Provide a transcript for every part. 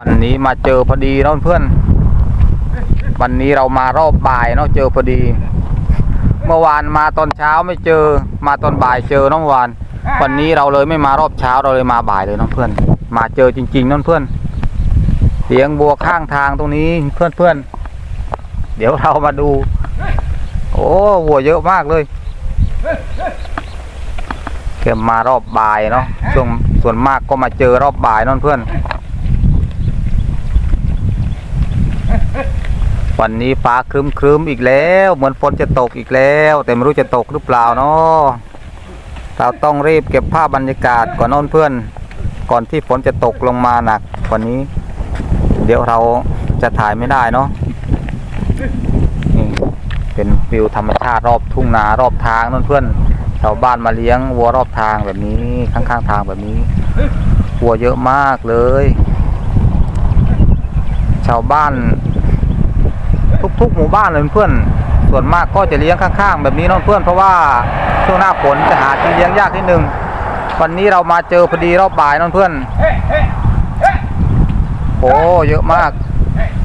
วันนี้มาเจอพอดีเนาะเพื่อน วันนี้เรามารอบบ่ายเนาะเจอพอดี เมื่อวานมาตอนเช้าไม่เจอ มาตอนบ่ายเจอน้องวาน วันนี้เราเลยไม่มารอบเช้าเราเลยมาบ่ายเลยเน้องเพื่อน มาเจอจริงๆน้องเพื่อนเลี้ยงบัวข้างทางตรงนี้เพื่อนเพื่อน เดี๋ยวเรามาดู โอ้วัวเยอะมากเลยเก็บมารอบบ่ายเนาะช่วงส่วนมากก็มาเจอรอบบ่ายนั่นเพื่อน วันนี้ฟ้าครึ้มครึ้มๆอีกแล้ว เหมือนฝนจะตกอีกแล้ว แต่ไม่รู้จะตกหรือเปล่าเนาะเราต้องรีบเก็บภาพบรรยากาศก่อนน้นเพื่อน ก่อนที่ฝนจะตกลงมาหนักกว่านี้ เดี๋ยวเราจะถ่ายไม่ได้เนาะนี่เป็นวิวธรรมชาติรอบทุ่งนารอบทางน้นเพื่อนชาวบ้านมาเลี้ยงวัวรอบทางแบบนี้ข้างๆทางแบบนี้วัวเยอะมากเลย ชาวบ้าน ทุกหมู่บ้านเลยเพื่อนส่วนมากก็จะเลี้ยงข้างๆ แบบนี้น้องเพื่อนเพราะว่าช่วงหน้าฝนจะหาที่เลี้ยงยากนิดนึงวันนี้เรามาเจอพอดีรอบบ่ายน้องเพื่อนโอ้เยอะมาก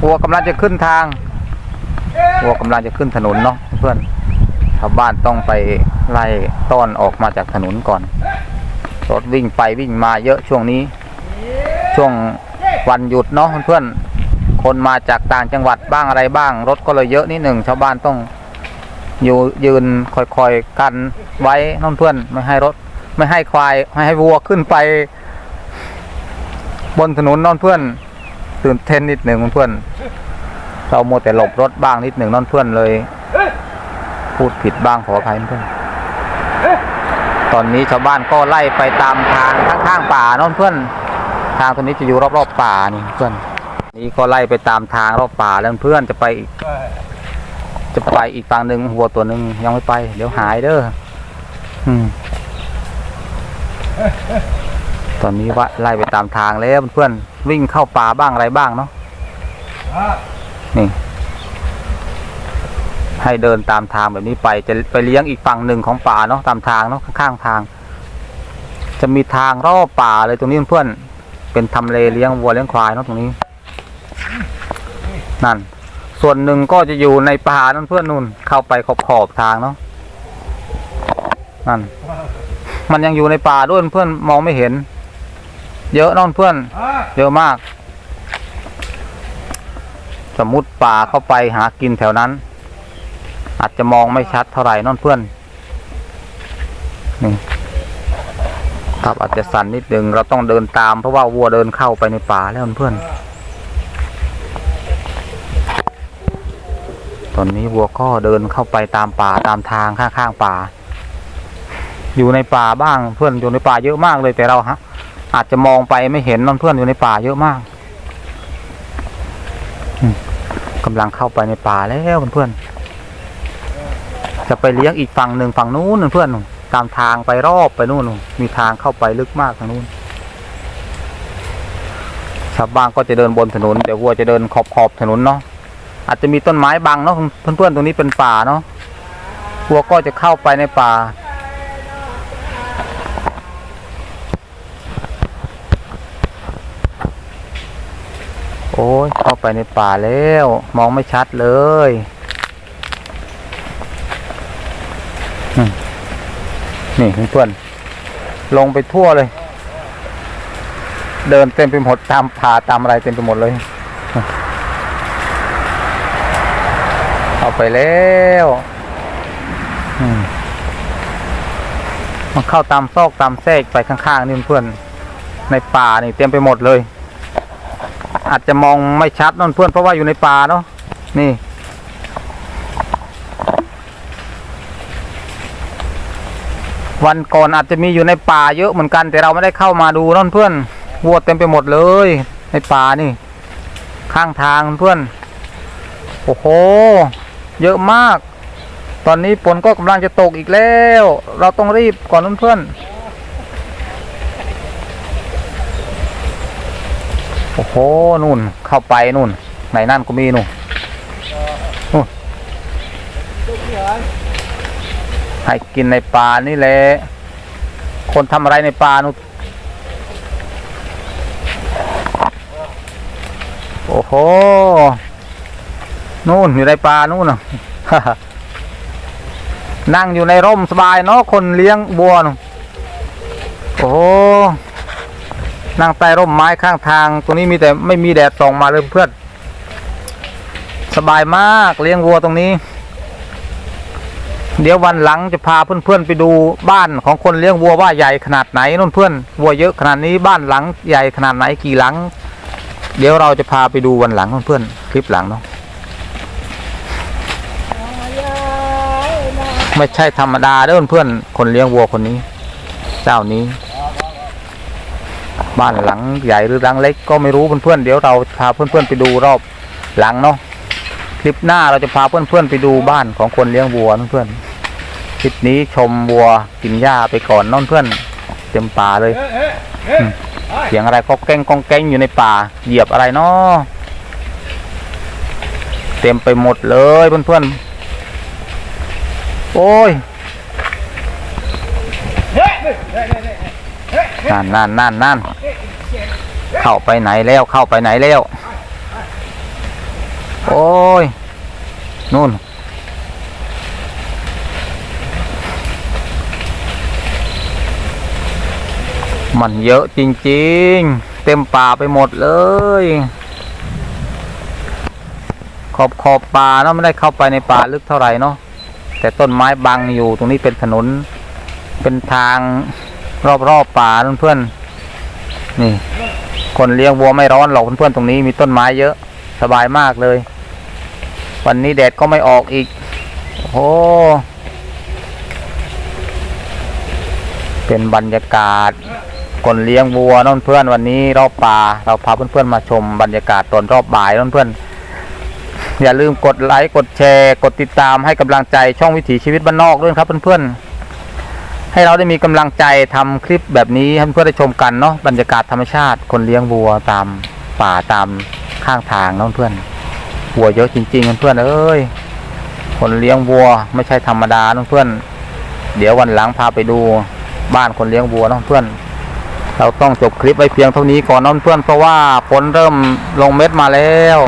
วัวกำลังจะขึ้นทางวัวกำลังจะขึ้นถนนเนาะเพื่อนชาวบ้านต้องไปไล่ต้อนออกมาจากถนนก่อนรถวิ่งไปวิ่งมาเยอะช่วงนี้ ช่วงวันหยุดเนาะเพื่อน คนมาจากต่างจังหวัดบ้างอะไรบ้าง รถก็เลยเยอะนิดหนึ่งชาวบ้านต้องอยู่ยืนคอยๆกันไว้น้องเพื่อนไม่ให้รถ ไม่ให้ควายไม่ให้วัวขึ้นไป บนถนนน้องเพื่อน ตื่นเต้นนิดหนึ่งเพื่อน เราโมแต่หลบรถบ้างนิดหนึ่งน้องเพื่อนเลย พูดผิดบ้างขออภัยเพื่อนตอนนี้ชาวบ้านก็ไล่ไปตามทางข้างๆป่าน้องเพื่อน ทางตรงนี้จะอยู่รอบๆป่านี่เพื่อน นี่ก็ไล่ไปตามทางรอบป่าแล้วเพื่อนจะไปอีกจะไปอีกฝั่งหนึ่งวัวตัวหนึ่งยังไม่ไป เดี๋ยวหายเด้ออืมตอนนี้ว่าไล่ไปตามทางแล้วเพื่อนวิ่งเข้าป่าบ้างอะไรบ้างเนาะนี่ ให้เดินตามทางแบบนี้ไป จะไปเลี้ยงอีกฝั่งหนึ่งของป่าเนาะตามทางเนาะข้างๆทาง จะมีทางรอบป่าเลยตรงนี้เพื่อนเป็นทำเลเลี้ยงวัวเลี้ยงควายเนาะตรงนี้ นั่น ส่วนหนึ่งก็จะอยู่ในป่านั่นเพื่อนนู่นเข้าไปขอบขอบทางเนาะนั่น มันยังอยู่ในป่าด้วยเพื่อนมองไม่เห็น เยอะน้องเพื่อน เยอะมาก สมมุติป่าเข้าไปหากินแถวนั้น อาจจะมองไม่ชัดเท่าไหร่น้องเพื่อนนี่ครับอาจจะสั่นนิดนึงเราต้องเดินตามเพราะว่าวัวเดินเข้าไปในป่าแล้วเพื่อน อนนี้วัวก็เดินเข้าไปตามป่าตามทางข้างๆป่า อยู่ในป่าบ้างเพื่อนอยู่ในป่าเยอะมากเลยแต่เราฮะ อาจจะมองไปไม่เห็นนนเพื่อนอยู่ในป่าเยอะมากอืมกำลังเข้าไปในป่าแล้วเพื่อนจะไปเลี้ยงอีกฝั่งหนึ่งฝั่งนู้นเพื่อนตามทางไปรอบไปนู่นมีทางเข้าไปลึกมากทางนู้นชาวบ้านก็จะเดินบนถนนแต่วัวจะเดินขอบขอบถนนเนาะ อาจจะมีต้นไม้บังเนาะเพื่อนๆตรงนี้เป็นป่าเนาะวัวก็จะเข้าไปในป่า โอ้ยเข้าไปในป่าแล้ว มองไม่ชัดเลยนี่เพื่อนๆลงไปทั่วเลย เดินเต็มไปหมดตามป่าตามอะไรเต็มไปหมดเลย เอาไปแล้วอืมมันเข้าตามซอกตามแทรกไปข้างๆนี่เพื่อนในป่านี่เต็มไปหมดเลย อาจจะมองไม่ชัดนั่นเพื่อนเพราะว่าอยู่ในป่าเนาะนี่วันก่อนอาจจะมีอยู่ในป่าเยอะเหมือนกัน แต่เราไม่ได้เข้ามาดูนั่นเพื่อนวัวเต็มไปหมดเลย ในป่านี่ ข้างทางเพื่อน โอ้โห เยอะมาก ตอนนี้ฝนก็กำลังจะตกอีกแล้ว เราต้องรีบก่อนเพื่อนๆโอ้โหนู่นเข้าไปนู่นไหนนั่นก็มีนู่นนู่นให้กินในป่านี่แหละ คนทำอะไรในป่านู่นโอ้โห นู่นอยู่ในป่านู่นน่ะนั่งอยู่ในร่มสบายเนาะคนเลี้ยงบัวนะโอ้นั่งใต้ร่มไม้ข้างทาง ตรงนี้มีแต่ไม่มีแดดส่องมาเลยเพื่อนสบายมากเลี้ยงวัวตรงนี้ เดี๋ยววันหลังจะพาเพื่อนๆไปดูบ้านของคนเลี้ยงวัวว่าใหญ่ขนาดไหนนู่นเพื่อนวัวเยอะขนาดนี้บ้านหลังใหญ่ขนาดไหนกี่หลัง เดี๋ยวเราจะพาไปดูวันหลังเพื่อนๆคลิปหลังเนาะ ไม่ใช่ธรรมดาเด้อเพื่อนคนเลี้ยงวัวคนนี้ เจ้านี้ บ้านหลังใหญ่หรือหลังเล็กก็ไม่รู้เพื่อนๆเดี๋ยวเราพาเพื่อนๆไปดูรอบหลังเนาะคลิปหน้าเราจะพาเพื่อนๆไปดูบ้านของคนเลี้ยงวัวเพื่อนคลิปนี้ชมวัวกินหญ้าไปก่อนน้องเพื่อนเต็มป่าเลยเสียงอะไรก็แก้งกองแก้งอยู่ในป่า เหยียบอะไรเนาะเต็มไปหมดเลยเพื่อนๆ โอ้ยนั่นนั่นนั่นนั่นเข้าไปไหนแล้วเข้าไปไหนแล้ว โอ้ย นู่น มันเยอะจริงๆ เต็มป่าไปหมดเลย ขอบขอบป่าเนาะไม่ได้เข้าไปในป่าลึกเท่าไหร่เนาะ แต่ต้นไม้บังอยู่ตรงนี้เป็นถนน เป็นทางรอบๆป่าเพื่อนๆนี่ คนเลี้ยงวัวไม่ร้อนหรอกเพื่อนๆตรงนี้มีต้นไม้เยอะสบายมากเลย วันนี้แดดก็ไม่ออกอีกโอ้เป็นบรรยากาศคนเลี้ยงวัวน้องเพื่อนวันนี้รอบป่าเราพาเพื่อนๆมาชมบรรยากาศตอนรอบบ่ายน้องเพื่อน อย่าลืมกดไลค์กดแชร์ กดติดตามให้กำลังใจช่องวิถีชีวิตบ้านนอกด้วยครับเพื่อนๆ ให้เราได้มีกำลังใจทำคลิปแบบนี้ให้เพื่อนได้ชมกันเนาะบรรยากาศธรรมชาติคนเลี้ยงวัวตามป่าตามข้างทางน้องเพื่อนวัวเยอะจริงๆเพื่อนเอ้ยคนเลี้ยงวัวไม่ใช่ธรรมดาน้องเพื่อน เดี๋ยววันหลังพาไปดูบ้านคนเลี้ยงวัวน้องเพื่อนเราต้องจบคลิปไว้เพียงเท่านี้ก่อนน้องเพื่อนเพราะว่าฝนเริ่มลงเม็ดมาแล้ว